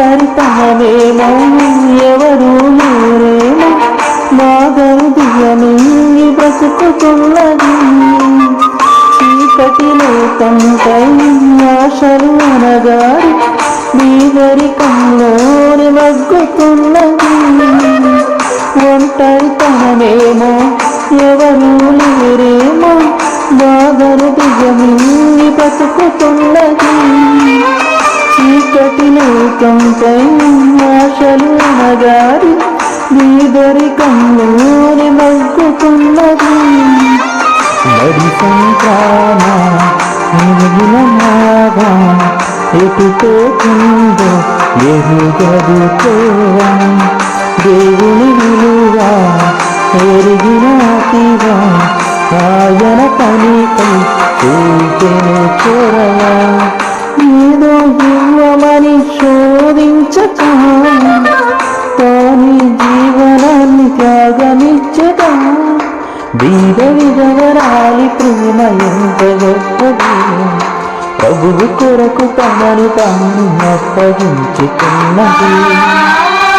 పరితమేమో ఎవరు లేరేమో. మా దిగమింగి బ్రతుకుతున్నది. చీకటిలో తంపై ఆశలు అనగారు బీదరికంలోని మగ్గుతున్నది. ఒంటరితనమేమో ఎవరు లేరేమో. మా దిగమింగి బ్రతుకుతున్నది. చీకటి లోకంపై ఆశలు అనగారి బీదరికంలోని మగ్గుతున్నది మరి సంక్రామ ఎరుగుల మాగా ఎటు పోతుందో ఎరుగదు తోవా దేవుని విలువ ఎరిగినాతివా ఆయన పనికై చూపెను చొరవా త్యాగమిచ్చగా బీద విధవరాలి ప్రేమ ఎంత గొప్పది ప్రభువు కొరకు తమను తాను అప్పగించుకున్నది